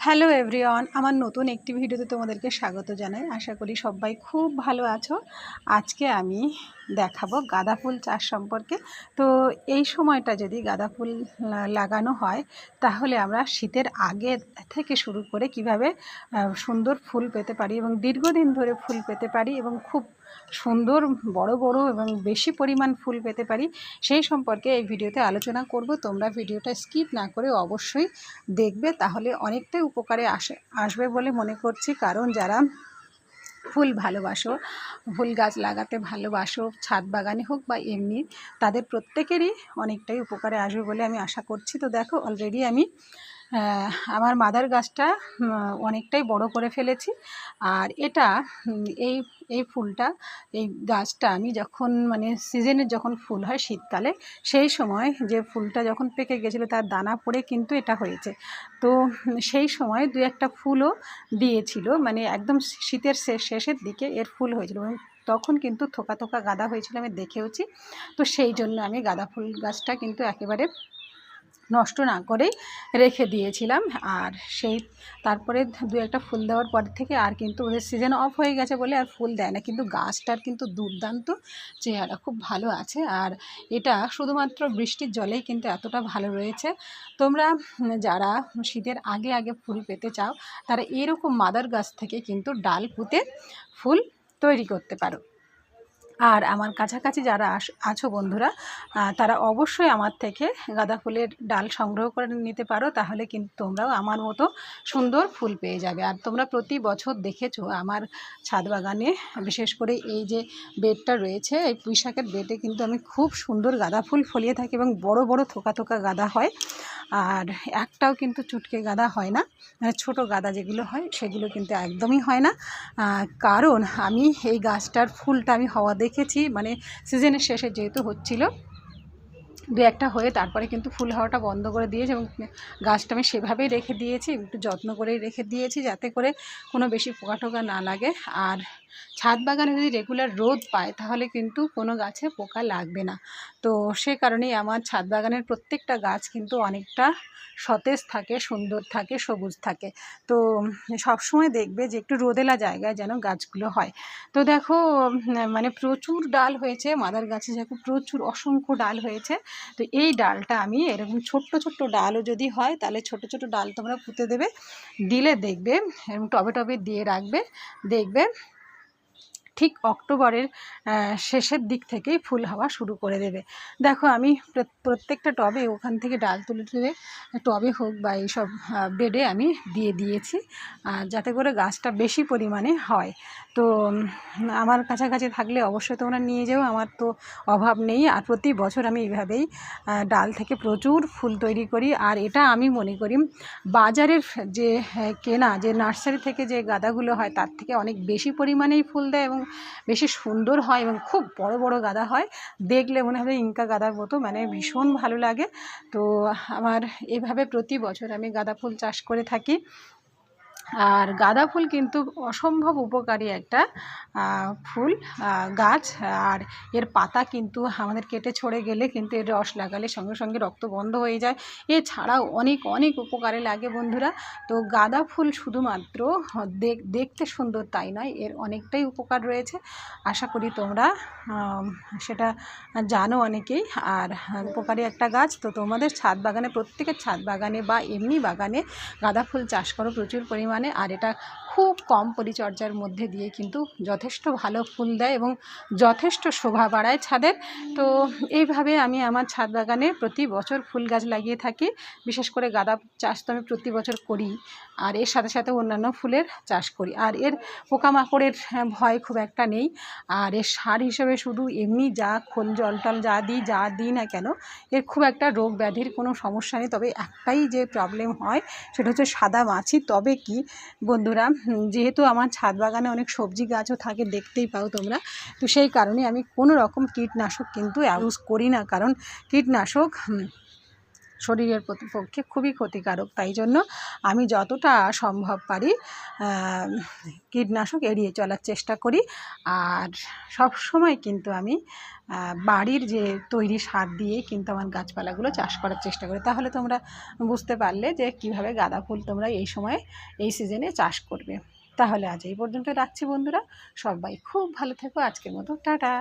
Hello everyone, আমার নতুন একটি ভিডিওতে তোমাদেরকে স্বাগত জানাই। আশা করি সবাই খুব ভালো আছো। আজকে আমি দেখাবো গাঁদা ফুল চাষ সম্পর্কে। তো এই সময়টা যদি গাঁদা ফুল লাগানো হয়, তাহলে আমরা শীতের আগে থেকে শুরু করে কীভাবে সুন্দর ফুল পেতে পারি এবং দীর্ঘদিন ধরে ফুল পেতে পারি এবং খুব সুন্দর বড় বড় এবং বেশি পরিমাণ ফুল পেতে পারি, সেই সম্পর্কে এই ভিডিওতে আলোচনা করব। তোমরা ভিডিওটা স্কিপ না করে অবশ্যই দেখবে, তাহলে অনেকটাই উপকারে আসে, আসবে বলে মনে করছি। কারণ যারা ফুল ভালোবাসো, ফুল গাছ লাগাতে ভালোবাসো, ছাদ বাগানে হোক বা এমনি, তাদের প্রত্যেকেরই অনেকটাই উপকারে আসবে বলে আমি আশা করছি। তো দেখো অলরেডি আমি আমার মাদার গাছটা অনেকটাই বড় করে ফেলেছি। আর এটা এই এই ফুলটা, এই গাছটা আমি যখন মানে সিজনের যখন ফুল হয় শীতকালে, সেই সময় যে ফুলটা যখন পেকে গেছিল তার দানা পড়ে কিন্তু এটা হয়েছে। তো সেই সময় দু একটা ফুলও দিয়েছিল মানে একদম শীতের শেষ শেষের দিকে এর ফুল হয়েছিল। তখন কিন্তু থোকা থোকা গাঁদা হয়েছিল, আমি দেখেওছি। তো সেই জন্য আমি গাঁদা ফুল গাছটা কিন্তু একেবারে নষ্ট না করেই রেখে দিয়েছিলাম। আর সেই তারপরে দু একটা ফুল দেওয়ার পর থেকে আর কিন্তু ওদের সিজন অফ হয়ে গেছে বলে আর ফুল দেয় না। কিন্তু গাছটার কিন্তু দুর্দান্ত চেহারা, খুব ভালো আছে। আর এটা শুধুমাত্র বৃষ্টির জলেই কিন্তু এতটা ভালো রয়েছে। তোমরা যারা শীতের আগে আগে ফুল পেতে চাও, তারা এরকম মাদার গাছ থেকে কিন্তু ডাল পুঁতে ফুল তৈরি করতে পারো। আর আমার কাছাকাছি যারা আছো বন্ধুরা তারা অবশ্যই আমার থেকে গাঁদা ফুলের ডাল সংগ্রহ করে নিতে পারো, তাহলে কিন্তু তোমরাও আমার মতো সুন্দর ফুল পেয়ে যাবে। আর তোমরা প্রতি বছর দেখেছ আমার ছাদ বাগানে, বিশেষ করে এই যে বেডটা রয়েছে, এই পুঁইশাকের বেডে কিন্তু আমি খুব সুন্দর গাঁদা ফুল ফলিয়ে থাকি এবং বড় বড় থোকা থোকা গাঁদা হয়। আর একটাও কিন্তু চুটকে গাদা হয় না। মানে ছোটো গাদা যেগুলো হয়, সেগুলো কিন্তু একদমই হয় না। কারণ আমি এই গাছটার ফুলটা আমি হওয়া দেখেছি মানে সিজনের শেষে যেহেতু হচ্ছিল, দু একটা হয়ে তারপরে কিন্তু ফুল হওয়াটা বন্ধ করে দিয়েছি এবং গাছটা আমি সেভাবেই রেখে দিয়েছি, একটু যত্ন করেই রেখে দিয়েছি যাতে করে কোনো বেশি পোকা টোকা না লাগে। আর ছাদ বাগানে যদি রেগুলার রোদ পায়, তাহলে কিন্তু কোনো গাছে পোকা লাগবে না। তো সে কারণেই আমার ছাদ বাগানের প্রত্যেকটা গাছ কিন্তু অনেকটা সতেজ থাকে, সুন্দর থাকে, সবুজ থাকে। তো সবসময় দেখবে যে একটু রোদেলা জায়গায় যেন গাছগুলো হয়। তো দেখো মানে প্রচুর ডাল হয়েছে, মাদার গাছে দেখো প্রচুর অসংখ্য ডাল হয়েছে। তো এই ডালটা আমি এরকম ছোট্ট ছোট্ট ডালও যদি হয়, তাহলে ছোট ছোট ডাল তোমরা পুঁতে দেবে, দিলে দেখবে, এরকম টবে টবে দিয়ে রাখবে, দেখবে ঠিক অক্টোবরের শেষের দিক থেকেই ফুল হওয়া শুরু করে দেবে। দেখো আমি প্রত্যেকটা টবে ওখান থেকে ডাল তুলে তুলে টবে হোক বা এইসব বেডে আমি দিয়ে দিয়েছি যাতে করে গাছটা বেশি পরিমাণে হয়। তো আমার কাছাকাছি থাকলে অবশ্যই তোমরা নিয়ে যাও আমার তো অভাব নেই। আর প্রতি বছর আমি এইভাবেই ডাল থেকে প্রচুর ফুল তৈরি করি। আর এটা আমি মনে করি বাজারের যে হ্যাঁ, কেনা যে নার্সারি থেকে যে গাদাগুলো হয় তার থেকে অনেক বেশি পরিমাণেই ফুল দেয় এবং বেশি সুন্দর হয় এবং খুব বড় বড় গাদা হয়। দেখলে মনে হবে ইনকা গাদার মতো মানে ভীষণ ভালো লাগে। তো আমার এভাবে প্রতি বছর আমি গাঁদা ফুল চাষ করে থাকি। আর গাঁদা ফুল কিন্তু অসম্ভব উপকারী একটা ফুল গাছ। আর এর পাতা কিন্তু আমাদের কেটে ছড়ে গেলে কিন্তু এর রস লাগালে সঙ্গে সঙ্গে রক্ত বন্ধ হয়ে যায়। এছাড়াও অনেক অনেক উপকারে লাগে বন্ধুরা। তো গাঁদা ফুল শুধুমাত্র দেখ- দেখতে সুন্দর তাই নয়, এর অনেকটাই উপকার রয়েছে। আশা করি তোমরা সেটা জানো অনেকেই। আর উপকারী একটা গাছ, তো তোমাদের ছাদ বাগানে, প্রত্যেকের ছাদ বাগানে বা এমনি বাগানে গাঁদা ফুল চাষ করো। প্রচুর পরিমাণে আর এটা খুব কম পরিচর্যার মধ্যে দিয়ে কিন্তু যথেষ্ট ভালো ফুল দেয় এবং যথেষ্ট শোভা বাড়ায় ছাদের। তো এইভাবে আমি আমার ছাদ বাগানে প্রতি বছর ফুল গাছ লাগিয়ে থাকি। বিশেষ করে গাঁদা চাষ তো আমি প্রতি বছর করি আর এর সাথে সাথে অন্যান্য ফুলের চাষ করি। আর এর পোকামাকড়ের হ্যাঁ, ভয় খুব একটা নেই। আর এর সার হিসেবে শুধু এমনি যা খোল জল টল যা দিই যা দিই না কেন এর খুব একটা রোগ ব্যাধির কোনো সমস্যা নেই। তবে একটাই যে প্রবলেম হয় সেটা হচ্ছে সাদা মাছি। তবে কি বন্ধুরা যেহেতু আমার ছাদ বাগানে অনেক সবজি গাছও থাকে, দেখতেই পাও তোমরা। তো সেই কারণে আমি কোনো রকম কীটনাশক কিন্তু ইউজ করি না। কারণ কীটনাশক শরীরের পক্ষে খুবই ক্ষতিকারক। তাই জন্য আমি যতটা সম্ভব পারি কীটনাশক এড়িয়ে চলার চেষ্টা করি। আর সব সময় কিন্তু আমি বাড়ির যে তৈরি সার দিয়ে কিন্তু আমার গাছপালাগুলো চাষ করার চেষ্টা করি। তাহলে তোমরা বুঝতে পারলে যে কীভাবে গাঁদা ফুল তোমরা এই সময়, এই সিজনে চাষ করবে। তাহলে আজ এই পর্যন্ত রাখছি বন্ধুরা। সবাই খুব ভালো থেকো। আজকের মতো টাটা।